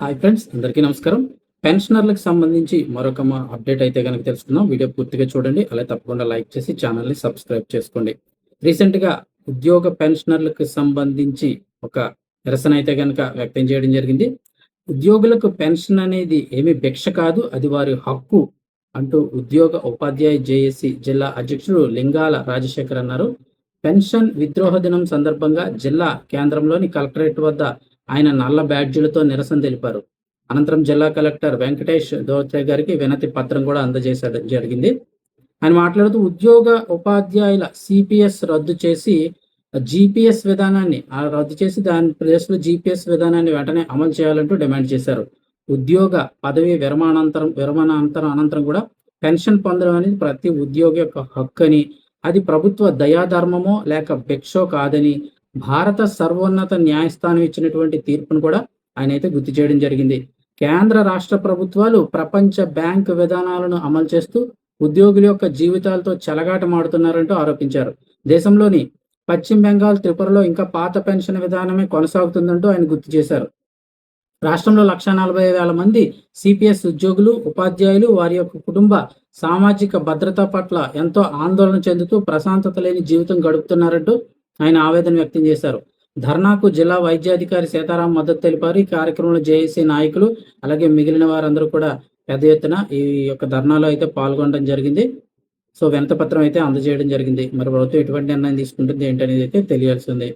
Hi friends అందరికీ నమస్కారం. పెన్షనర్లకు సంబంధించి మరొక మా అప్డేట్ అయితే కనుక తెలుసుకుందాం. వీడియో పూర్తిగా చూడండి అలా తప్పకుండా లైక్ చేసి ఛానల్ని సబ్స్క్రైబ్ చేసుకోండి. రీసెంట్గా ఉద్యోగ పెన్షనర్లకు సంబంధించి ఒక నిరసన అయితే కనుక వ్యక్తం చేయడం జరిగింది. ఉద్యోగులకు పెన్షన్ అనేది ఏమి భిక్ష కాదు అది వారి హక్కు అంటూ ఉద్యోగ ఉపాధ్యాయ జేఏసీ జిల్లా అధ్యక్షుడు లింగాల రాజశేఖర్ అన్నారు. పెన్షన్ విద్రోహ దినం సందర్భంగా జిల్లా కేంద్రంలోని కలెక్టరేట్ వద్ద ఆయన నల్ల బ్యాడ్జీలతో నిరసన తెలిపారు. అనంతరం జిల్లా కలెక్టర్ వెంకటేష్ దోత్రే గారికి వినతి పత్రం కూడా అందజేసడం జరిగింది. ఆయన మాట్లాడుతూ ఉద్యోగ ఉపాధ్యాయుల సిపిఎస్ రద్దు చేసి జిపిఎస్ విధానాన్ని రద్దు చేసి దాని ప్లేస్లో జిపిఎస్ విధానాన్ని వెంటనే అమలు చేయాలంటూ డిమాండ్ చేశారు. ఉద్యోగ పదవి విరమణానంతరం విరమణాంతరం అనంతరం కూడా పెన్షన్ పొందడం అనేది ప్రతి ఉద్యోగి యొక్క హక్కు అని అది ప్రభుత్వ దయాధర్మమో లేక భిక్షో కాదని భారత సర్వోన్నత న్యాయస్థానం ఇచ్చినటువంటి తీర్పును కూడా ఆయన అయితే గుర్తు చేయడం జరిగింది. కేంద్ర రాష్ట్ర ప్రభుత్వాలు ప్రపంచ బ్యాంక్ విధానాలను అమలు చేస్తూ ఉద్యోగుల యొక్క జీవితాలతో చెలగాటమాడుతున్నారంటూ ఆరోపించారు. దేశంలోని పశ్చిమ బెంగాల్ త్రిపురలో ఇంకా పాత పెన్షన్ విధానమే కొనసాగుతుందంటూ ఆయన గుర్తు చేశారు. రాష్ట్రంలో లక్ష నలభై వేల మంది సిపిఎస్ ఉద్యోగులు ఉపాధ్యాయులు వారి యొక్క కుటుంబ సామాజిక భద్రత పట్ల ఎంతో ఆందోళన చెందుతూ ప్రశాంతత లేని జీవితం గడుపుతున్నారంటూ ఆయన ఆవేదన వ్యక్తం చేశారు. ధర్నాకు జిల్లా వైద్యాధికారి సీతారాం మద్దతు తెలిపారు. ఈ కార్యక్రమంలో జేఏసీ నాయకులు అలాగే మిగిలిన వారందరూ కూడా పెద్ద ఎత్తున ఈ యొక్క ధర్నాలో అయితే పాల్గొనడం జరిగింది. సో వినతి పత్రం అయితే అందజేయడం జరిగింది. మరి ప్రభుత్వం ఎటువంటి నిర్ణయం తీసుకుంటుంది ఏంటనేది అయితే తెలియాల్సి ఉంది.